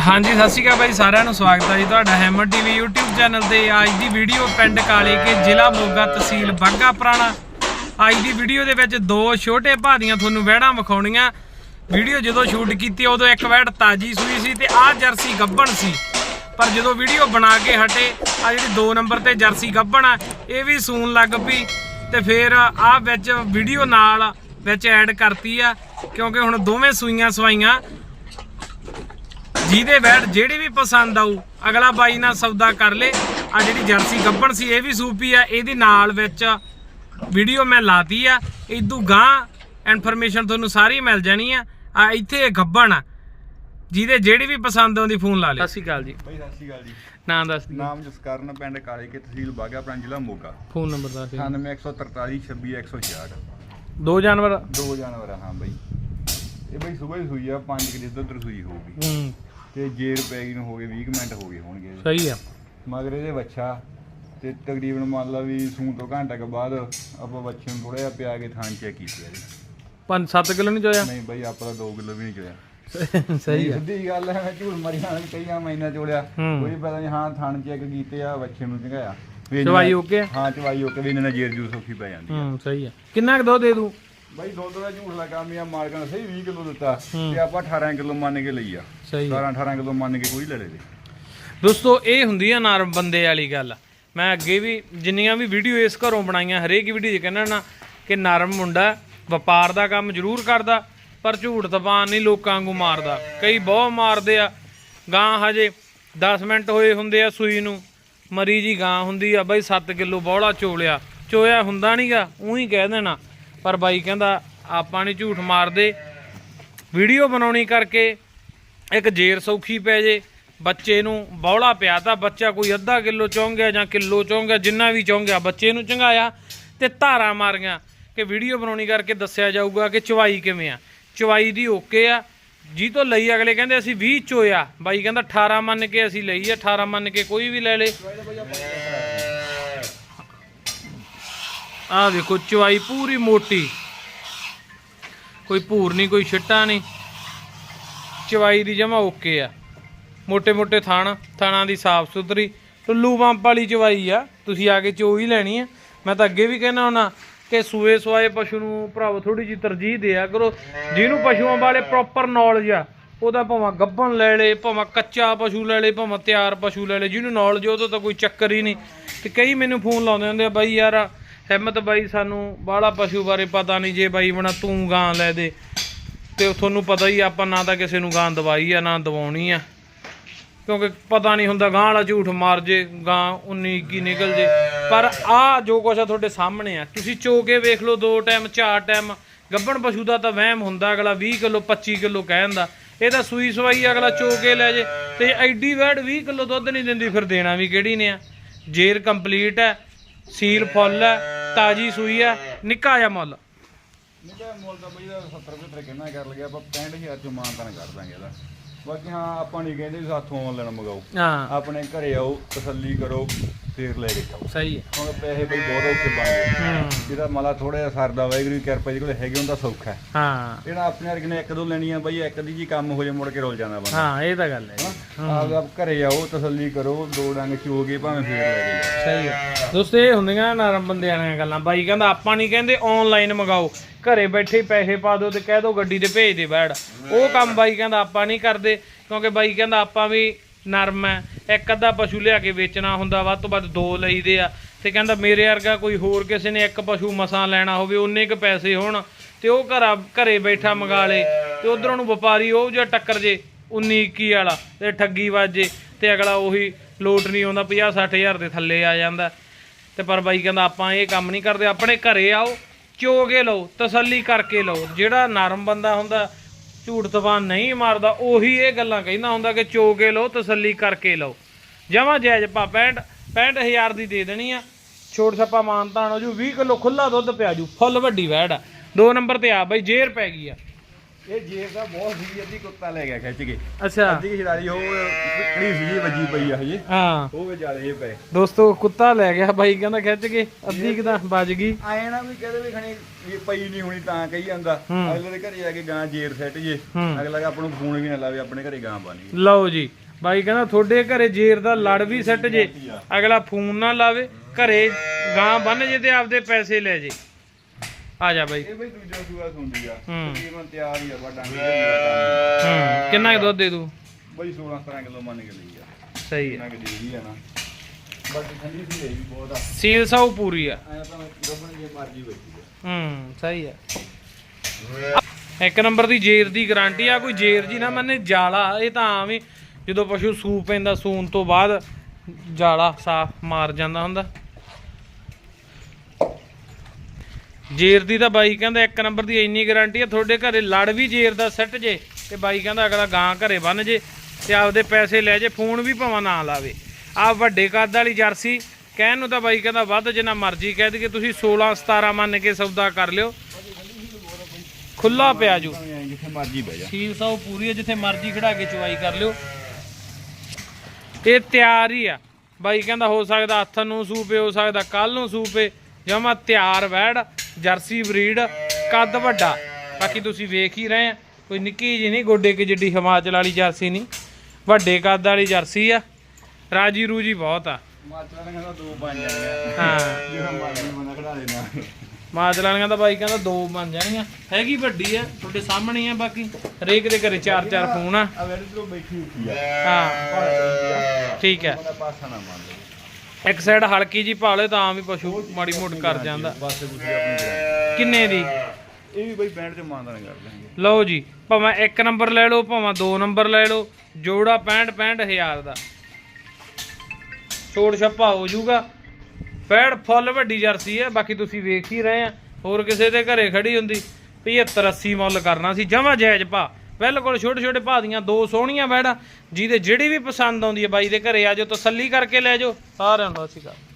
ਹਾਂਜੀ, ਸਤਿ ਸ਼੍ਰੀ ਅਕਾਲ ਬਾਈ, ਸਾਰਿਆਂ ਨੂੰ ਸਵਾਗਤ ਹੈ ਜੀ ਤੁਹਾਡਾ ਹੈਮਰ ਟੀਵੀ YouTube ਚੈਨਲ ਤੇ। ਅੱਜ ਦੀ ਵੀਡੀਓ ਪਿੰਡ ਕਾਲੇ ਕੇ ਜ਼ਿਲ੍ਹਾ ਮੋਗਾ ਤਹਿਸੀਲ ਬਾਗਾ ਪੁਰਾਣਾ। ਅੱਜ ਦੀ ਵੀਡੀਓ ਦੇ ਵਿੱਚ ਦੋ ਛੋਟੇ ਭਾਦੀਆਂ ਤੁਹਾਨੂੰ ਵਹਿੜਾਂ ਵਿਖਾਉਣੀਆਂ। ਵੀਡੀਓ ਜਦੋਂ ਸ਼ੂਟ ਕੀਤੀ, ਉਦੋਂ ਇੱਕ ਵਹਿੜ ਤਾਜੀ ਸੂਈ ਸੀ ਤੇ ਆਹ ਜਰਸੀ ਗੱਬਣ ਸੀ। ਪਰ ਜਦੋਂ ਵੀਡੀਓ ਬਣਾ ਕੇ ਹਟੇ ਆ ਜਿਹੜੀ 2 ਨੰਬਰ ਤੇ ਜਰਸੀ ਗੱਬਣ ਆ, ਇਹ ਵੀ ਸੂਣ ਲੱਗ ਪਈ ਤੇ ਫਿਰ ਆਹ ਵਿੱਚ ਵੀਡੀਓ ਨਾਲ ਵਿੱਚ ਐਡ ਕਰਤੀ ਆ, ਕਿਉਂਕਿ ਹੁਣ ਦੋਵੇਂ ਸੂਈਆਂ ਸਵਾਈਆਂ। ਜਿਹਦੇ ਬੈਟ ਜਿਹੜੀ ਵੀ ਪਸੰਦ ਆਊ ਅਗਲਾ ਬਾਈ ਨਾਲ ਸੌਦਾ ਕਰ ਲੇ। ਆ ਜਿਹੜੀ ਜਰਸੀ ਗੱਬਣ ਸੀ ਇਹ ਵੀ ਸੂਪੀ ਆ। ਇਹਦੀ ਨਾਲ ਵਿੱਚ ਵੀਡੀਓ ਮੈਂ ਲਾਤੀ ਆ। ਇਦੋਂ ਗਾਂ ਇਨਫੋਰਮੇਸ਼ਨ ਤੁਹਾਨੂੰ ਸਾਰੀ ਮਿਲ ਜਾਣੀ ਆ। ਆ ਇੱਥੇ ਇਹ ਗੱਬਣ ਆ। ਜਿਹਦੇ ਜਿਹੜੀ ਵੀ ਪਸੰਦ ਆਉਂਦੀ ਫੋਨ ਲਾ ਲਿਓ। ਸਤਿ ਸ਼੍ਰੀ ਅਕਾਲ ਜੀ। ਭਾਈ ਸਤਿ ਸ਼੍ਰੀ ਅਕਾਲ ਜੀ। ਨਾਮ ਦੱਸ ਦਿਓ। ਨਾਮ ਜਸਕਰਨ ਪਿੰਡ ਕਾਲੇ ਕੇ ਤਹਿਸੀਲ ਬਾਗਾ ਪ੍ਰਾਂਤ ਜ਼ਿਲ੍ਹਾ ਮੋਗਾ। ਫੋਨ ਨੰਬਰ ਦੱਸ ਦਿਓ। 9143 26166 ਦੋ ਜਾਨਵਰ ਦੋ ਜਾਨਵਰ ਆ ਹਾਂ ਬਾਈ। ਇਹ ਬਾਈ ਸਵੇਰ ਸੂਈ ਆ 5 ਕਿਲੇ ਦੁੱਧ ਰਸੂਈ ਹੋਊਗੀ। ਹੂੰ। ਤੇ ਜੇਰ ਪੈ ਗਈ ਨੂੰ ਹੋ ਗਏ 20 ਕੁ ਮਿੰਟ ਹੋ ਗਏ ਹੋਣਗੇ। ਸਹੀ ਆ। ਮਗਰ ਇਹਦੇ ਬੱਚਾ ਤੇ ਤਕਰੀਬਨ ਮੰਨ ਲਾ ਵੀ ਸੂਣ ਤੋਂ ਘੰਟਾ ਕੁ ਬਾਅਦ ਆਪਾਂ ਬੱਚੇ ਨੂੰ ਥੋੜਾ ਜਿਹਾ ਪਿਆ ਕੇ ਥਾਂ ਚੈੱਕ ਕੀਤੀ ਆ ਜੀ 5-7 ਕਿਲੋ ਨਹੀਂ ਜੋਇਆ ਨਹੀਂ ਬਾਈ ਆਪਾਂ ਤਾਂ 2 ਕਿਲੋ ਵੀ ਨਹੀਂ ਚੋਇਆ। ਸਹੀ ਆ। ਸਿੱਧੀ ਗੱਲ ਹੈ ਮੈਂ ਝੂਠ ਮਾਰੀ ਕਈਆਂ ਮਹੀਨਾ ਚੋਲਿਆ। ਹੂੰ। ਕੋਈ ਪਤਾ ਨਹੀਂ ਹਾਂ ਥਣ ਚੈੱਕ ਕੀਤੇ ਆ ਬੱਚੇ ਨੂੰ ਚੰਗਾਇਆ। ਚਵਾਈ ਓਕੇ ਹਾਂ ਚਵਾਈ ਓਕੇ ਵੀ ਇਹਨਾਂ ਨਾਲ ਜੇਰ ਜੂਸ ਔਖੀ ਪੈ ਜਾਂਦੀ ਆ। ਹੂੰ ਸਹੀ ਆ। ਕਿੰਨਾ ਕੁ ਦੋ ਦੇ ਦੂੰ? ਬਾਈ ਦੁੱਧ ਦਾ ਝੂਠ ਲਗਾ ਮੀਆਂ ਮਾਲਕਾਂ ਨੇ ਸਹੀ 20 ਕਿਲੋ ਦਿੱਤਾ। ਤੇ ਆਪਾਂ 18 ਕਿਲੋ ਮੰਨ ਕੇ ਲਈ ਆ। ਸਹੀ। ਆ 17 18 ਕਿਲੋ ਮੰਨ ਕੇ ਕੋਈ ਲੈ ਲੇ ਦੋਸਤੋ ਇਹ ਹੁੰਦੀ ਆ ਨਰਮ ਬੰਦੇ ਵਾਲੀ ਗੱਲ। ਮੈਂ ਅੱਗੇ ਵੀ ਜਿੰਨੀਆਂ ਵੀ ਵੀਡੀਓ ਇਸ ਘਰੋਂ ਬਣਾਈਆਂ ਹਰੇਕ ਵੀਡੀਓ 'ਚ ਕਹਿੰਦਾ ਨਾ ਕਿ ਨਰਮ ਮੁੰਡਾ ਵਪਾਰ ਦਾ ਕੰਮ ਜ਼ਰੂਰ ਕਰਦਾ ਪਰ ਝੂਠ ਤਪਾਨ ਨਹੀਂ ਲੋਕਾਂ ਵਾਂਗੂ ਮਾਰਦਾ। ਕਈ ਬਹੁਤ ਮਾਰਦੇ ਆ। ਗਾਂ ਹਜੇ 10 ਮਿੰਟ ਹੋਏ ਹੁੰਦੇ ਆ ਸੂਈ ਨੂੰ। ਮਰੀ ਜੀ ਗਾਂ ਹੁੰਦੀ ਆ ਬਾਈ 7 ਕਿਲੋ ਬੌਲਾ ਚੋਲਿਆ। ਚੋਇਆ ਹੁੰਦਾ ਨਹੀਂਗਾ ਉਹੀ ਕਹਿ ਦੇਣਾ। ਪਰ ਬਾਈ ਕਹਿੰਦਾ, ਆਪਾਂ ਨਹੀਂ ਝੂਠ ਮਾਰਦੇ। ਵੀਡੀਓ ਬਣਾਉਣੀ ਕਰਕੇ ਇੱਕ ਜੇਰ ਸੌਖੀ ਪੈ ਜੇ। ਬੱਚੇ ਨੂੰ ਬੌਲਾ ਪਿਆ ਤਾਂ ਬੱਚਾ ਕੋਈ ਅੱਧਾ ਕਿਲੋ ਚੌਂਗਿਆ ਜਾਂ ਕਿਲੋ ਚੌਂਗਿਆ, ਜਿੰਨਾ ਵੀ ਚੌਂਗਿਆ, ਬੱਚੇ ਨੂੰ ਚੰਗਾਇਆ ਤੇ ਧਾਰਾਂ ਮਾਰੀਆਂ ਕਿ ਵੀਡੀਓ ਬਣਾਉਣੀ ਕਰਕੇ ਦੱਸਿਆ ਜਾਊਗਾ ਕਿ ਚਵਾਈ ਕਿਵੇਂ ਆ। ਚਵਾਈ ਦੀ ਓਕੇ ਆ। ਜੀ ਤੋਂ ਲਈ ਅਗਲੇ ਕਹਿੰਦੇ, ਅਸੀਂ 20 ਚੋਇਆ ਬਾਈ ਕਹਿੰਦਾ 18 ਮੰਨ ਕੇ ਅਸੀਂ ਲਈ ਆ 18 ਮੰਨ ਕੇ ਕੋਈ ਵੀ ਲੈ ਲੇ। ਆਹ ਦੇਖੋ ਚਵਾਈ ਪੂਰੀ ਮੋਟੀ। ਕੋਈ ਭੂਰ ਨਹੀਂ, ਕੋਈ ਛਿੱਟਾ ਨਹੀਂ। ਚਵਾਈ ਦੀ ਜਮਾ ਓਕੇ ਆ। ਮੋਟੇ ਮੋਟੇ ਥਾਣ, ਥਾਣਾ ਦੀ ਸਾਫ਼ ਸੁਥਰੀ। ਟੁੱਲੂ ਪੰਪ ਵਾਲੀ ਚਵਾਈ ਆ। ਤੁਸੀਂ ਆ ਕੇ ਚੋ ਹੀ ਲੈਣੀ ਆ। ਮੈਂ ਤਾਂ ਅੱਗੇ ਵੀ ਕਹਿਣਾ ਹੁਣਾ ਕਿ ਸੂਏ ਸਵਾਏ ਪਸ਼ੂ ਨੂੰ ਭਰਾਵੋ ਥੋੜੀ ਜੀ ਤਰਜੀਹ ਦਿਆ ਕਰੋ। ਜਿਹਨੂੰ ਪਸ਼ੂਆਂ ਵਾਲੇ ਪ੍ਰੋਪਰ ਨੌਲੇਜ ਆ, ਉਹਦਾ ਭਾਵੇਂ ਗੱਭਣ ਲੈ ਲੇ, ਭਾਵੇਂ ਕੱਚਾ ਪਸ਼ੂ ਲੈ ਲੇ, ਭਾਵੇਂ ਤਿਆਰ ਪਸ਼ੂ ਲੈ ਲੇ, ਜਿਹਨੂੰ ਨੌਲੇਜ ਉਹਦਾ ਤਾਂ ਕੋਈ ਚੱਕਰ ਹੀ ਨਹੀਂ। ਤੇ ਕਈ ਮੈਨੂੰ ਫੋਨ ਲਾਉਂਦੇ ਹੁੰਦੇ ਆ, ਬਾਈ ਯਾਰ ਹਿੰਮਤ ਬਾਈ ਸਾਨੂੰ, ਬਾਹਲਾ ਪਸ਼ੂ ਬਾਰੇ ਪਤਾ ਨਹੀਂ ਜੇ ਬਾਈ ਬਣਾ ਤੂੰ ਗਾਂ ਲੈ ਦੇ। ਤੇ ਤੁਹਾਨੂੰ ਪਤਾ ਹੀ ਆਪਾਂ ਨਾ ਤਾਂ ਕਿਸੇ ਨੂੰ ਗਾਂ ਦਵਾਈ ਆ, ਨਾ ਦਵਾਉਣੀ ਆ। ਕਿਉਂਕਿ ਪਤਾ ਨਹੀਂ ਹੁੰਦਾ ਗਾਂ ਵਾਲਾ ਝੂਠ ਮਾਰ ਜੇ, ਗਾਂ 19 21 ਨਿਕਲ ਜੇ। ਪਰ ਆ ਜੋ ਕੁਛ ਆ ਤੁਹਾਡੇ ਸਾਹਮਣੇ ਆ। ਤੁਸੀਂ ਚੋ ਕੇ ਵੇਖ ਲਓ, ਦੋ ਟਾਈਮ, ਚਾਰ ਟਾਈਮ, ਗੱਬਣ ਪਸ਼ੂ ਦਾ ਤਾਂ ਵਹਿਮ ਹੁੰਦਾ, ਅਗਲਾ 20 ਕਿਲੋ 25 ਕਿਲੋ ਕਹਿੰਦਾ ਇਹ ਤਾਂ ਸੂਈ ਸਵਾਈ ਅਗਲਾ ਚੋ ਕੇ ਲੈ ਜੇ। ਤੇ ਐਡੀ ਵੈੜ 20 ਕਿਲੋ ਦੁੱਧ ਨਹੀਂ ਦਿੰਦੀ, ਫਿਰ ਦੇਣਾ ਵੀ ਕਿਹੜੀ ਨੇ ਆ? ਜੇਰ ਕੰਪਲੀਟ ਹੈ, ਸੀਲ ਫੁੱਲ ਹੈ। ਤਾਜੀ ਸੂਈ ਹੈ। ਨਿੱਕਾ ਜਿਹਾ ਮੁੱਲ। ਨਿਕਾ ਮੁੱਲ ਦਾ ਬਈ ਦਾ 70 ਰੁਪਏ ਤੱਕ ਕਿੰਨਾ ਕਰ ਲਗਿਆ ਆਪਾਂ 65000 ਚੋਂ ਮਾਨਤਾਨ ਕਰ ਦਾਂਗੇ ਇਹਦਾ। ਬਾਕੀ ਹਾਂ ਆਪਾਂ ਨਹੀਂ ਕਹਿੰਦੇ ਸਾਥੋਂ ਆਨਲਾਈਨ ਮੰਗਾਓ। ਹਾਂ। ਆਪਣੇ ਘਰੇ ਆਓ ਤਸੱਲੀ ਕਰੋ ਫੇਰ ਲੈ ਕੇ ਜਾਓ। ਸਹੀ ਹੈ ਹੁਣ ਪੈਸੇ ਬਈ ਬਹੁਤ ਔਖੇ ਬਣ ਗਏ। ਹੂੰ। ਜਿਹਦਾ ਮਾਲਾ ਥੋੜਾ ਜਿਹਾ ਸਰਦਾ ਵਾਹਿਗੁਰੂ ਦੀ ਕਿਰਪਾ ਜਿਹਦੇ ਕੋਲ ਹੈਗੇ ਹੁੰਦਾ ਸੌਖਾ ਹੈ। ਹਾਂ। ਜਿਹੜਾ ਆਪਣੇ ਵਰਗੇ ਨੇ ਇੱਕ ਦੋ ਲੈਣੀਆਂ ਬਈ ਇੱਕ ਦੀ ਜੀ ਕੰਮ ਹੋ ਜਾ ਮੁੜ ਕੇ ਰੁਲ ਜਾਂਦਾ ਬੰਦਾ। ਹਾਂ ਇਹ ਤਾਂ ਗੱਲ ਹੈ। ਆਪ ਆਪ ਘਰੇ ਆਓ ਤਸੱਲੀ ਕਰੋ ਦੋ ਡੰਗ ਚੋਗੇ ਭਾਵੇਂ ਫੇਰ ਲੈ ਕੇ ਜਾਓ ਸਹੀ ਹੈ। ਦੋਸਤੋ ਇਹ ਹੁੰਦੀਆਂ ਨਰਮ ਬੰਦਿਆਂ ਦੀਆਂ ਗੱਲਾਂ। ਬਾਈ ਕਹਿੰਦਾ ਆਪਾਂ ਨਹੀਂ ਕਹਿੰਦੇ ਆਨਲਾਈਨ ਮੰਗਾਓ। ਘਰੇ ਬੈਠੇ ਹੀ ਪੈਸੇ ਪਾ ਦਿਓ ਤੇ ਕਹਿ ਦਿਓ ਗੱਡੀ ਤੇ ਭੇਜ ਦੇ ਬੈੜ ਉਹ ਕੰਮ ਬਾਈ ਕਹਿੰਦਾ ਆਪਾਂ ਨਹੀਂ ਕਰਦੇ। ਕਿਉਂਕਿ ਬਾਈ ਕਹਿੰਦਾ ਆਪਾਂ ਵੀ ਨਰਮ ਹੈ। ਇੱਕ ਅੱਧਾ ਪਸ਼ੂ ਲਿਆ ਕੇ ਵੇਚਣਾ ਹੁੰਦਾ ਵੱਧ ਤੋਂ ਵੱਧ ਦੋ ਲਈਦੇ ਆ। ਤੇ ਕਹਿੰਦਾ ਮੇਰੇ ਵਰਗਾ ਕੋਈ ਹੋਰ ਕਿਸੇ ਨੇ ਇੱਕ ਪਸ਼ੂ ਮਸਾਂ ਲੈਣਾ ਹੋਵੇ ਉਹਨੇ ਕ ਪੈਸੇ ਹੋਣ। ਤੇ ਉਹ ਘਰਾ ਘਰੇ ਬੈਠਾ ਮੰਗਾ ਲੇ। ਤੇ ਉਧਰੋਂ ਨੂੰ ਵਪਾਰੀ ਉਹ ਜਿਹਾ ਟੱਕਰ ਜੇ। 19 21 ਵਾਲਾ ਤੇ ਠੱਗੀ ਵਾਜੇ ਤੇ ਅਗਲਾ ਉਹੀ ਲੋਟ ਨਹੀਂ ਆਉਂਦਾ 50 60000 ਦੇ ਥੱਲੇ ਆ ਜਾਂਦਾ। ਤੇ ਪਰ ਬਾਈ ਕਹਿੰਦਾ, ਆਪਾਂ ਇਹ ਕੰਮ ਨਹੀਂ ਕਰਦੇ, ਆਪਣੇ ਘਰੇ ਆਓ ਚੋ ਕੇ ਲਓ, ਤਸੱਲੀ ਕਰਕੇ ਲਓ। ਜਿਹੜਾ ਨਰਮ ਬੰਦਾ ਹੁੰਦਾ, ਝੂਠ ਤਫਾਨ ਨਹੀਂ ਮਾਰਦਾ, ਉਹੀ ਇਹ ਗੱਲਾਂ ਕਹਿੰਦਾ ਹੁੰਦਾ ਕਿ ਚੋ ਕੇ ਲਓ, ਤਸੱਲੀ ਕਰਕੇ ਲਓ। ਜਮਾ ਜਾਇਜ਼ ਪਾ 65 65000 ਦੀ ਦੇ ਦੇਣੀ ਆ। ਛੋਟ ਛੱਪਾ ਮਾਨਤਾਨ ਹੋ ਜੂ 20 ਕਿਲੋ ਖੁੱਲਾ ਦੁੱਧ ਪਿਆ ਜੂ, ਫੁੱਲ ਵੱਡੀ ਵੈੜ ਆ। ਦੋ ਨੰਬਰ ਤੇ ਆ ਬਾਈ, ਜੇਰ ਪੈ ਗਈ ਆ। ਇਹ ਜੇਰ ਦਾ ਬਹੁਤ ਸੀ ਅੱਧੀ ਕੁੱਤਾ ਲੈ ਗਿਆ ਖਿੱਚ ਕੇ। ਅੱਛਾ। ਅੱਧੀ ਛੜਾਈ ਉਹ ਕਿਹੜੀ ਸੀ ਵੱਜੀ ਪਈ ਆ ਹਜੇ। ਹਾਂ। ਉਹ ਵੀ ਜ਼ਿਆਦਾ ਇਹ ਪਏ। ਦੋਸਤੋ ਕੁੱਤਾ ਲੈ ਗਿਆ ਬਾਈ ਕਹਿੰਦਾ ਖਿੱਚ ਕੇ ਅੱਧੀ ਕਿਦਾਂ ਵੱਜ ਗਈ। ਆਏ ਨਾ ਵੀ ਕਹਦੇ ਵੀ ਖਣੀ ਇਹ ਪਈ ਨਹੀਂ ਹੋਣੀ ਤਾਂ ਕਹੀ ਜਾਂਦਾ। ਹੂੰ। ਅਗਲੇ ਦੇ ਘਰੇ ਜਾ ਕੇ ਗਾਂ ਜੇਰ ਸੈੱਟ ਜੇ। ਹੂੰ। ਅਗਲਾ ਆਪਾਂ ਨੂੰ ਫੋਨ ਵੀ ਨਾ ਲਾਵੇ ਆਪਣੇ ਘਰੇ ਗਾਂ ਪਾਣੀ ਲਓ ਜੀ ਬਾਈ ਕਹਿੰਦਾ ਤੁਹਾਡੇ ਘਰੇ ਜੇਰ ਦਾ ਲੜ ਵੀ ਸੱਟ ਜੇ। ਅਗਲਾ ਫੋਨ ਨਾ ਲਾਵੇ ਘਰੇ ਗਾਂ ਬੰਨ ਜੇ ਤੇ ਆਪਦੇ ਪੈਸੇ ਲੈ ਜੇ। ਆ ਜਾ ਬਾਈ। ਇਹ ਬਈ ਦੂਜਾ ਸੂਆ ਸੁੰਦੀ ਆ। ਹੂੰ। ਤਕਰੀਬਨ ਤਿਆਰ ਹੀ ਆ ਵੱਡਾ ਨਹੀਂ ਹੂੰ ਕਿੰਨਾ ਕੁ ਦੁੱਧ ਦੇ ਦੂ? ਬਈ 16 17 ਕਿਲੋ ਮੰਨ ਕੇ ਲਈ ਆ। ਸਹੀ ਹੈ ਕਿੰਨਾ ਕਿ ਦੇ ਹੀ ਆ ਨਾ। ਬਾਕੀ ਠੰਡੀ ਸੀ ਇਹ ਵੀ ਬਹੁਤ ਆ। ਸੀਲ ਸਾਊ ਪੂਰੀ ਆ। ਐਂ ਤਾਂ ਗੱਬਣ ਜੇ ਮਰਜ਼ੀ ਬੱਜੀ ਆ। ਹੂੰ ਸਹੀ ਹੈ ਇੱਕ ਨੰਬਰ ਦੀ ਜੇਰ ਦੀ ਗਾਰੰਟੀ ਆ ਕੋਈ ਜੇਰ ਜੀ ਨਾ ਮੰਨੇ ਜਾਲਾ। ਇਹ ਤਾਂ ਆਮ ਹੀ ਜਦੋਂ ਪਸ਼ੂ ਸੂ ਪੈਂਦਾ ਸੂਣ ਤੋਂ ਬਾਅਦ ਜਾਲਾ ਸਾਫ਼ ਮਾਰ ਜਾਂਦਾ ਹੁੰਦਾ। ਜੇਰ ਦੀ ਤਾਂ ਬਾਈ ਕਹਿੰਦਾ ਇੱਕ ਨੰਬਰ ਦੀ ਇੰਨੀ ਗਾਰੰਟੀ ਆ, ਤੁਹਾਡੇ ਘਰੇ ਲੜ ਵੀ ਜੇਰ ਦਾ ਸੱਟ ਜੇ ਤੇ ਬਾਈ ਕਹਿੰਦਾ ਅਗਲਾ ਗਾਂ ਘਰੇ ਬੰਨ ਜੇ ਤੇ ਆਪਦੇ ਪੈਸੇ ਲੈ ਜੇ, ਫੋਨ ਵੀ ਭਾਵੇਂ ਨਾ ਲਾਵੇ। ਆ ਵੱਡੇ ਕੱਦ ਵਾਲੀ ਜਰਸੀ, ਕਹਿਣ ਨੂੰ ਤਾਂ ਬਾਈ ਕਹਿੰਦਾ ਵੱਧ ਜਿੰਨਾ ਮਰਜ਼ੀ ਕਹਿ ਦਈਏ, ਤੁਸੀਂ 16 17 ਮੰਨ ਕੇ ਸੌਦਾ ਕਰ ਲਿਓ। ਖੁੱਲਾ ਪਿਆ ਜੂ। ਜਿੱਥੇ ਮਰਜ਼ੀ ਬਹਿ ਜਾ ਸੀਲ ਸਾਉ ਪੂਰੀ ਹੈ ਜਿੱਥੇ ਮਰਜ਼ੀ ਖੜਾ ਕੇ ਚੁਆਈ ਕਰ ਲਿਓ। ਇਹ ਤਿਆਰ ਹੀ ਆ। ਬਾਈ ਕਹਿੰਦਾ ਹੋ ਸਕਦਾ ਹੱਥ ਨੂੰ ਸੂਪੇ, ਹੋ ਸਕਦਾ ਕੱਲ ਨੂੰ ਸੂਪੇ, ਜਮਾ ਤਿਆਰ ਵੈੜ। ਜਰਸੀ ਬਰੀਡ ਕੱਦ ਵੱਡਾ। ਬਾਕੀ ਤੁਸੀਂ ਵੇਖ ਹੀ ਰਹੇ ਆ ਕੋਈ ਨਿੱਕੀ ਜੀ ਨਹੀਂ ਗੋਡੇ ਕਿ ਜਿੱਡੀ ਹਿਮਾਚਲ ਵਾਲੀ ਜਰਸੀ ਨਹੀਂ। ਵੱਡੇ ਕੱਦ ਵਾਲੀ ਜਰਸੀ ਆ। ਰਾਜੀ ਰੂਜੀ ਬਹੁਤ ਆ। ਨੇ ਕਹਿੰਦਾ ਦੋ ਬਣ ਜਾਣਗੇ ਹਾਂ। ਜਿਹੜਾ ਮਰਜ਼ੀ ਬੰਦਾ ਖੜਾ ਦੇਣਾ ਮਾਜਲਾਲੀਆਂ ਦਾ ਬਾਈ ਕਹਿੰਦਾ ਦੋ ਬਣ ਜਾਣਗੀਆਂ ਹੈਗੀ ਵੱਡੀ ਆ ਤੁਹਾਡੇ ਸਾਹਮਣੇ ਆ ਬਾਕੀ ਹਰੇਕ ਦੇ ਘਰੇ ਚਾਰ ਚਾਰ ਫੋਨ ਆ। ਆ ਵੈਰੀ ਤੋਂ ਬੈਠੀ ਉੱਠੀ ਆ। ਹਾਂ। ਠੀਕ ਹੈ ਇੱਕ ਸਾਈਡ ਹਲਕੀ ਜੀ ਭਾਲੇ ਤਾਂ ਆਮ ਵੀ ਪਸ਼ੂ ਮਾੜੀ ਮੋਟ ਕਰ ਜਾਂਦਾ ਬਸ ਤੁਸੀਂ ਆਪਣੀ ਕਰਾਂਗੇ ਕਿੰਨੇ ਦੀ? ਇਹ ਵੀ ਬਈ ਬੈਂਡ ਚ ਮਾਨਦਾਨ ਕਰ ਦਾਂਗੇ ਲਓ ਜੀ ਭਾਵੇਂ ਇੱਕ ਨੰਬਰ ਲੈ ਲਓ ਭਾਵੇਂ ਦੋ ਨੰਬਰ ਲੈ ਲਓ ਜੋੜਾ 65 65 ਹਜ਼ਾਰ ਦਾ। ਛੋੜ ਛੱਪਾ ਹੋ ਜਾਊਗਾ। ਫੈੜ ਫੁੱਲ ਵੱਡੀ ਜਰਸੀ ਹੈ ਬਾਕੀ ਤੁਸੀਂ ਵੇਖ ਹੀ ਰਹੇ ਆ। ਹੋਰ ਕਿਸੇ ਦੇ ਘਰੇ ਖੜੀ ਹੁੰਦੀ 75 80 ਮੁੱਲ ਕਰਨਾ ਸੀ ਜਮਾ ਜਾਇਜ਼ ਭਾ। ਬਿਲਕੁਲ ਛੋਟੇ ਛੋਟੇ ਭਾਅ ਦੀਆਂ ਦੋ ਸੋਹਣੀਆਂ ਵੈੜਾਂ, ਜਿਹਦੇ ਜਿਹੜੀ ਵੀ ਪਸੰਦ ਆਉਂਦੀ ਹੈ ਬਾਈ ਦੇ ਘਰੇ ਆ ਜਾਓ ਤਸੱਲੀ ਕਰਕੇ ਲੈ ਜਾਓ। ਸਾਰਿਆਂ ਨੂੰ ਸਤਿ ਸ਼੍ਰੀ ਅਕਾਲ।